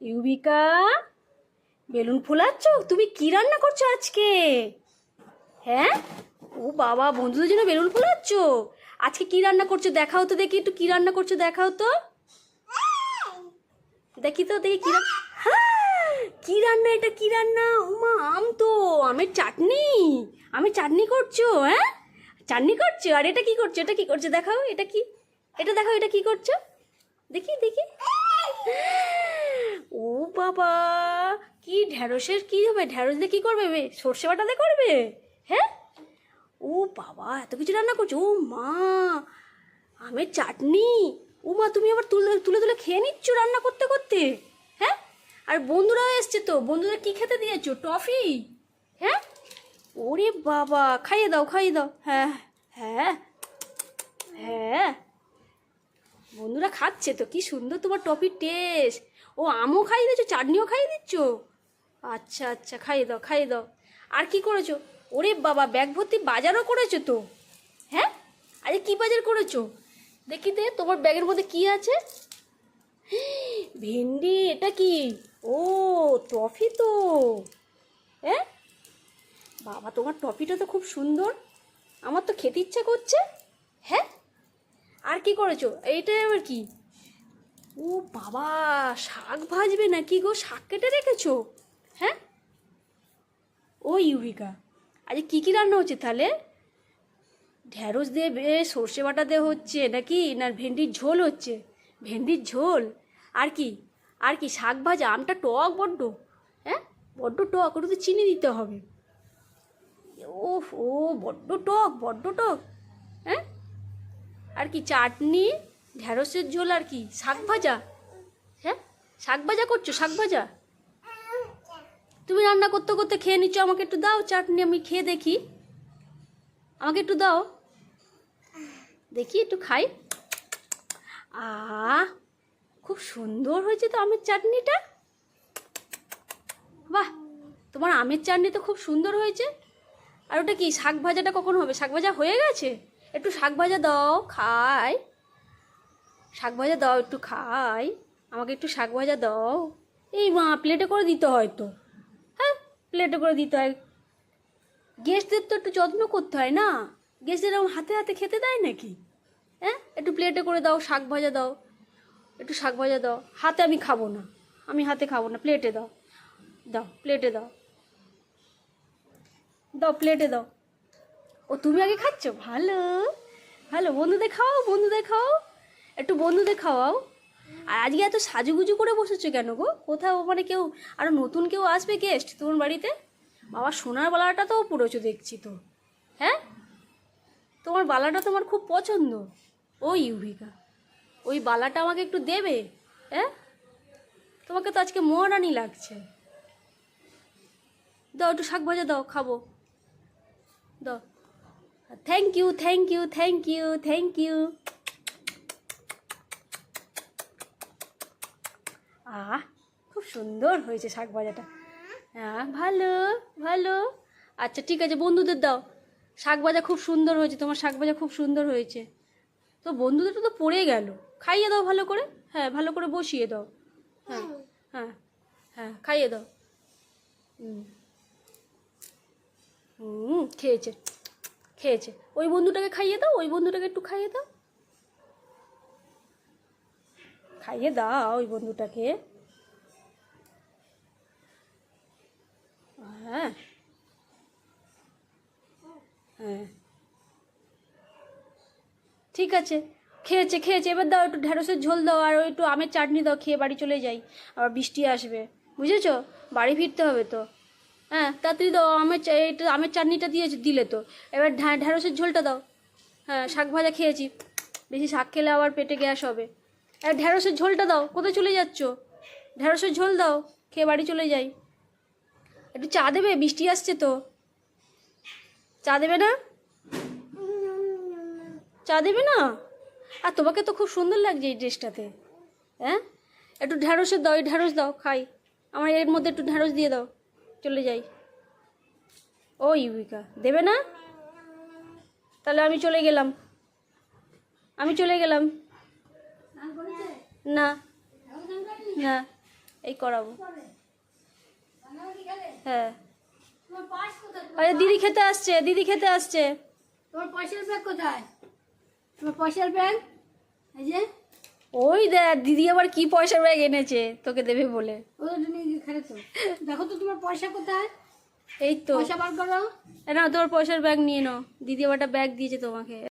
ইউবিকা, balloon ফোলাচ্ছ? তুমি কি রান্না করছ আজকে? হ্যাঁ? ও বাবা, বন্ধুদের জন্য বেলুন ফোলাচ্ছ? আজকে কি রান্না করছ? দেখাও তো দেখি একটু কি রান্না করছ, দেখাও তো। দেখি তো, দেখি কি কি রান্না এটা, কি রান্না? উমা, আম তো, আমের চাটনি। আমের চাটনি করছ হ্যাঁ? চাটনি করছ? আর এটা কি করছ? এটা কি করছ? দেখাও, এটা কি এটা দেখাও, এটা কি করছ? দেখি দেখি। বাবা, কি ঢ্যাঁড়সের কি হবে? ঢ্যাঁড়স দিয়ে কি করবে? সর্ষে বাটাতে করবে? হ্যাঁ? ও বাবা, এত কিছু রান্না করছ? ও মা, আমের চাটনি? ও মা, তুমি আবার তুলে তুলে তুলে খেয়ে নিচ্ছ রান্না করতে করতে? হ্যাঁ? আর বন্ধুরাও এসছে তো বন্ধুদের কি খেতে দিয়েছ? টফি? হ্যাঁ? ওরে বাবা, খাইয়ে দাও খাইয়ে দাও। হ্যাঁ হ্যাঁ হ্যাঁ। বন্ধুরা খাচ্ছে তো, কি সুন্দর তোমার টপির টেস্ট ও আমও খাইয়ে দিচ্ছ চাটনিও খাইয়ে দিচ্ছ? আচ্ছা আচ্ছা খাইয়ে দাও খাইয়ে দাও। আর কি করেছ? ওরে বাবা, ব্যাগ ভর্তি বাজারও করেছ তো? হ্যাঁ? আরে কি বাজার করেছ? দেখি দে, তোমার ব্যাগের মধ্যে কি আছে? ভেন্ডি, এটা কি? ও, টফি তো। হ্যাঁ? বাবা, তোমার টফিটা তো খুব সুন্দর। আমার তো খেতে ইচ্ছা করছে। হ্যাঁ? আর কি করেছ? এইটা আবার কি? ও বাবা, শাক ভাজবে নাকি গো? শাক কেটে রেখেছো? হ্যাঁ? ও ইউবিকা আজ কি কী রান্না হচ্ছে তাহলে? ঢ্যাঁড়স দিয়ে বেশ সর্ষে বাটা দিয়ে হচ্ছে নাকি? না ভেন্ডির ঝোল হচ্ছে? ভেন্ডির ঝোল? আর কি? আর কি, শাক ভাজা? আমটা টক, বড্ড। হ্যাঁ? বড্ড টক ওটা তো চিনি দিতে হবে। ও ও বড্ড টক বড্ড টক। হ্যাঁ? আর কি, চাটনি? ঢ্যাঁড়সের ঝোল আর কি? শাক ভাজা? হ্যাঁ? শাক ভাজা করছ? শাক ভাজা? তুমি রান্না করতে করতে খেয়ে নিচ্ছ, আমাকে একটু দাও চাটনি, আমি খেয়ে দেখি। আমাকে একটু দাও। দেখি, একটু খাই। আ খুব সুন্দর হয়েছে তো আমের চাটনিটা। বাহ, তোমার আমের চাটনি তো খুব সুন্দর হয়েছে। আর ওটা কি, শাক ভাজাটা কখন হবে? শাক ভাজা হয়ে গেছে? একটু শাক ভাজা দাও, খাই। শাক ভাজা দাও, একটু খাই। আমাকে একটু শাক ভাজা দাও। এই মা প্লেটে করে দিতে হয় তো। হ্যাঁ প্লেটে করে দিতে হয়। গেস্টদের তো একটু যত্ন করতে হয় না। গেস্টদের এরকম হাতে হাতে খেতে দেয় নাকি? হ্যাঁ একটু প্লেটে করে দাও, শাক ভাজা দাও। একটু শাক ভাজা দাও। হাতে আমি খাব না। আমি হাতে খাব না। প্লেটে দাও। দাও প্লেটে দাও। দাও প্লেটে দাও। ও, তুমি আগে খাচ্ছ? ভালো। ভালো, বন্ধুদের খাওয়াও বন্ধুদের খাওয়াও একটু বন্ধুদের খাওয়াও। আর আজকে এত সাজুগুজু করে বসেছো কেন গো? কোথাও মানে কেউ আরও নতুন কেউ আসবে গেস্ট তোমার বাড়িতে? বাবা, সোনার বালাটা তো পড়েছো দেখছি তো। হ্যাঁ? তোমার বালাটা তোমার খুব পছন্দ। ওই ইউভিকা। ওই বালাটা আমাকে একটু দেবে? হ্যাঁ? তোমাকে তো আজকে মহারানি লাগছে। দাও, একটু শাক ভাজা দাও, খাব। দাও। Thank you thank you thank you thank you ah, খুব সুন্দর হয়েছে শাক ভাজাটা। হ্যাঁ ভালো ভালো। আচ্ছা ঠিক আছে, বন্ধুদের দাও। শাক ভাজা খুব সুন্দর হয়েছে, তোমার শাক ভাজা খুব সুন্দর হয়েছে। তো বন্ধুদেরটা তো পড়ে গেল। খাইয়ে দাও ভালো করে। হ্যাঁ ভালো করে বসিয়ে দাও। হ্যাঁ হ্যাঁ হ্যাঁ খাইয়ে দাও। হুম খেয়েছে খেয়েছে। ওই বন্ধুটাকে খাইয়ে দাও, ওই বন্ধুটাকে একটু খাইয়ে দাও। খাইয়ে দাও ওই বন্ধুটাকে। হ্যাঁ। হ্যাঁ। ঠিক আছে, খেয়েছে খেয়েছে। এবার দাও একটু ঢ্যাঁড়সের ঝোল দাও আর একটু আমের চাটনি দাও, খেয়ে বাড়ি চলে যাই। আবার বৃষ্টি আসবে, বুঝেছ? বাড়ি ফিরতে হবে তো। হ্যাঁ তাড়াতাড়ি দাও আমের এইটা আমের চাটনিটা দিয়েছে দিলে তো। এবার ঢ্যা- ঢ্যাঁড়সের ঝোলটা দাও। হ্যাঁ শাক ভাজা খেয়েছি। বেশি শাক খেলে আবার পেটে গ্যাস হবে। আর ঢ্যাঁড়সের ঝোলটা দাও, কোথায় চলে যাচ্ছ? ঢ্যাঁড়সের ঝোল দাও, খেয়ে বাড়ি চলে যাই। একটু চা দেবে? বৃষ্টি আসছে তো। চা দেবে না? চা দেবে না? আর তোমাকে তো খুব সুন্দর লাগছে এই ড্রেসটাতে হ্যাঁ একটু ঢ্যাঁড়সের দাও, এই ঢ্যাঁড়স দাও, খাই। আমার এর মধ্যে একটু ঢ্যাঁড়স দিয়ে দাও, চলে যাই। ও ইউবিকা, দেবে না? তাহলে আমি চলে গেলাম। আমি চলে গেলাম। না। না এই করাবো। হ্যাঁ। আরে দিদি খেতে আসছে দিদি খেতে আসছে। তোমার পয়সার ব্যাগ কোথায়? তোমার পয়সার ব্যাগ? এই যে। ওই দেখ দিদি আবার কি পয়সার ব্যাগ এনেছে তোকে দেবে বলে। দেখো তো তোমার পয়সা কোথায়? এই তো। পয়সা বার করো। নাও তোমার পয়সার ব্যাগ নিয়ে নাও। দিদি আবার ব্যাগ দিয়েছে তোমাকে।